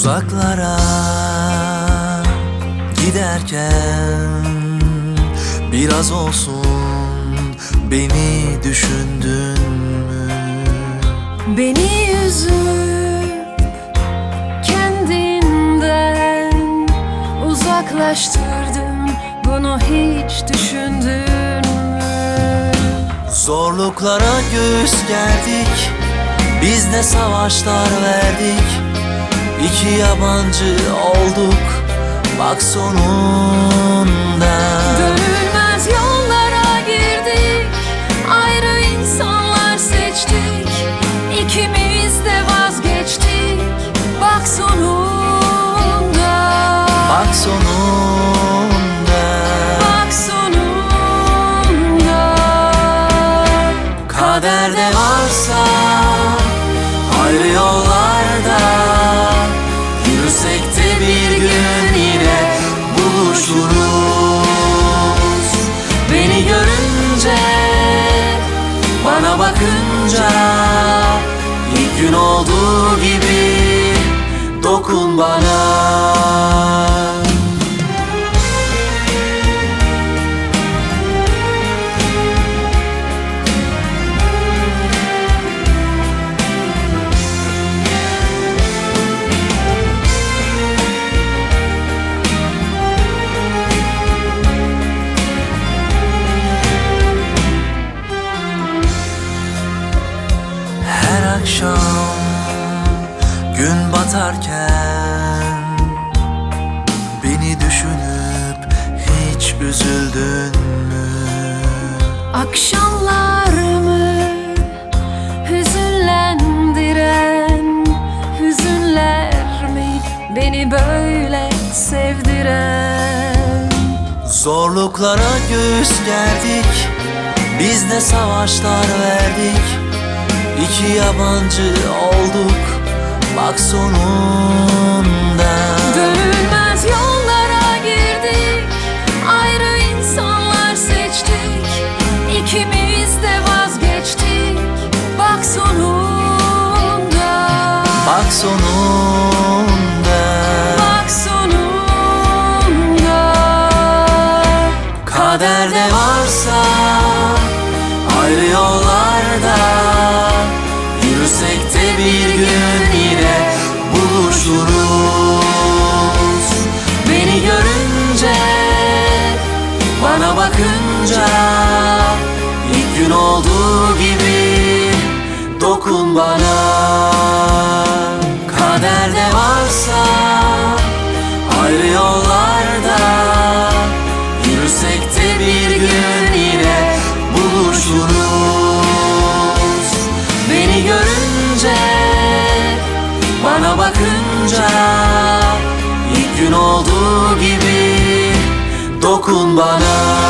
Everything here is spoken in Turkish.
Uzaklara giderken Biraz olsun beni düşündün mü? Beni üzüp kendinden uzaklaştırdım Bunu hiç düşündün mü? Zorluklara göğüs gerdik Biz de savaşlar verdik İki yabancı olduk. Bak sonunda bakınca ilk gün olduğu gibi dokun bana gün batarken Beni düşünüp hiç üzüldün mü? Akşamlarımı hüzünlendiren Hüzünler mi beni böyle sevdiren Zorluklara göğüs gerdik Biz de savaşlar verdik İki yabancı olduk Bak sonunda. Dönülmez yollara girdik Ayrı insanlar seçtik. İkimiz de vazgeçtik Bak sonunda. Bak sonunda. Bak sonunda. Kaderde varsa ayrı yollarda Yürüsek de bir gün buluşuruz Beni görünce, bana bakınca ilk gün olduğu gibi dokun bana. Kaderde varsa ayrı yollarda Yürüsek de bir gün yine buluşuruz uyanınca İlk gün olduğu gibi dokun bana.